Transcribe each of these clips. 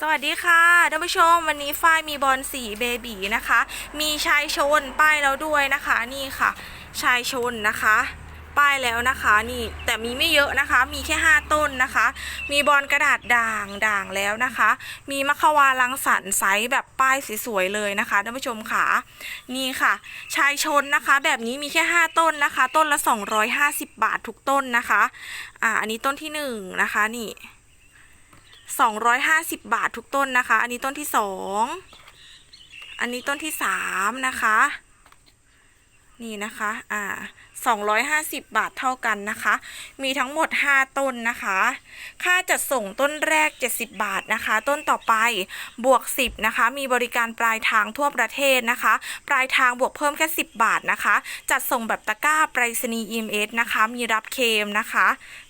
สวัสดีค่ะท่านผู้ชมวันนี้ฝ้ายมีบอลสีเบบีนะคะ มีชายชนป้ายแล้วด้วยนะคะนี่ค่ะ ชายชนนะคะ ป้ายแล้วนะคะนี่แต่มีไม่เยอะนะคะ มีแค่ 5 ต้นนะคะ มีบอลกระดาษด่างด่างแล้วนะคะ มีมะขวาลังสรรไซส์แบบป้ายสวยๆเลยนะคะท่านผู้ชมค่ะนี่ค่ะ ชายชนนะคะ แบบนี้มีแค่ 5 ต้นนะคะ ต้นละ 250 บาททุกต้นนะคะอ่าอันนี้ต้นที่หนึ่งนะคะนี่ 250 บาททุกต้นนะคะ อันนี้ต้นที่สองอันนี้ต้นที่สามนะคะ นี่นะคะอ่า250 บาทเท่ากันนะคะ มีทั้งหมด 5 ต้นนะคะ ค่าจัดส่งต้นแรก 70 บาทนะคะ ต้นต่อไปบวก 10 นะคะ มีบริการปลายทางทั่วประเทศนะคะ ปลายทางบวกเพิ่มแค่ 10 บาทนะคะ จัดส่งแบบตะกร้าไปรษณีย์ EMS นะคะ มีรับเคมนะคะ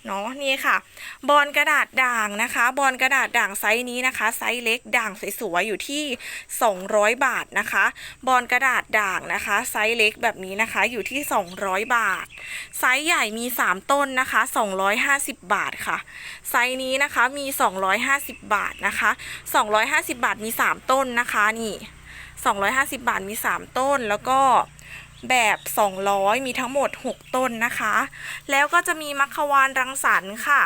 เนาะนี่ค่ะ บอลกระดาษด่างนะคะ บอลกระดาษด่างไซส์นี้นะคะ ไซส์เล็กด่างสวยๆอยู่ที่ 200 บาทนะคะ บอลกระดาษด่างนะคะ ไซส์เล็กแบบนี้นะคะอยู่ที่ 200 บาท ไซส์ใหญ่มี 3 ต้นนะคะ 250 บาทค่ะ ไซส์นี้นะคะมี 250 บาทนะคะ 250 บาทมี 3 ต้นนะคะนี่250 บาทมี 3 ต้นแล้วก็แบบ 200 มีทั้งหมด 6 ต้นนะคะ แล้วก็จะมีมัคควานรังสรรค์ค่ะ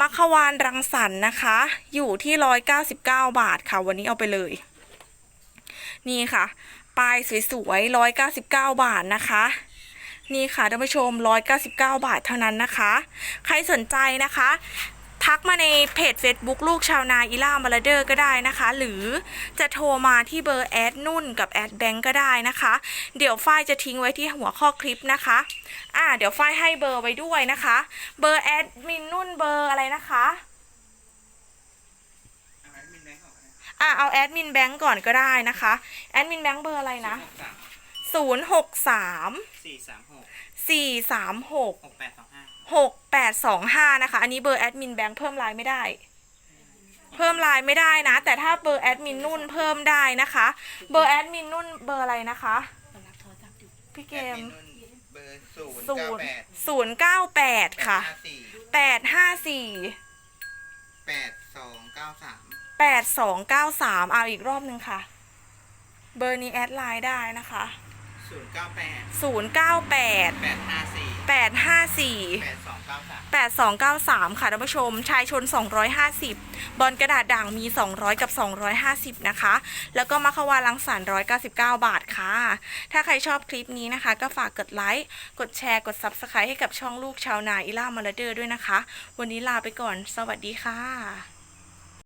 มัคควานรังสรรค์นะคะ อยู่ที่ 199 บาทค่ะ วันนี้เอาไปเลย นี่ค่ะ ปลายสวยๆ199บาทนะคะ นี่ค่ะท่านผู้ชม199บาทเท่านั้นนะคะ ใครสนใจนะคะ ทักมาในเพจ Facebook ลูกชาวนาอีล่ามาลาเดอร์ก็ได้นะคะ หรือจะโทรมาที่เบอร์แอดนุ่นกับแอดแบงก์ก็ได้นะคะ เดี๋ยวฝ้ายจะทิ้งไว้ที่หัวข้อคลิปนะคะ อ่า เดี๋ยวฝ้ายให้เบอร์ไว้ด้วยนะคะ เบอร์แอดมินนุ่นเบอร์อะไรนะคะ อ่า เอาแอดมินแบงก์ก่อนก็ได้นะคะ แอดมินแบงก์เบอร์อะไรนะ 0 6 3 สี่สามหก4 3 6 หกแปดสองห้าหกแปดสองห้านะคะ อันนี้เบอร์แอดมินแบงค์เพิ่มไลน์ไม่ได้ เพิ่มไลน์ไม่ได้นะ แต่ถ้าเบอร์แอดมินนุ่นเพิ่มได้นะคะ เบอร์แอดมินนุ่นเบอร์อะไรนะคะ พี่เกม เบอร์ศูนย์ศูเก้านย์แปดศูนย์เก้าแปดค่ะ ห้าสี่แปดห้าสี่แปดสองเก้าสามแป ดสองเก้าสามเอาอีกรอบนึงค่ะ เบอร์นี้แอดไลน์ได้นะคะศูนย์เก้าแปดศูนย์เก้าแปดแปดห้าสี่แปดห้าสี่แปดสองเก้าสาม8293ค่ะท่านผู้ชม ชายชน250บอลกระดาษด่างมี200กับ250นะคะ แล้วก็มัคควาลังสรรค์199บาทค่ะ ถ้าใครชอบคลิปนี้นะคะ ก็ฝากกดไลค์กดแชร์กด Subscribe ให้กับช่องลูกชาวนาอิล่ามาลาเดอร์ด้วยนะคะ วันนี้ลาไปก่อน สวัสดีค่ะ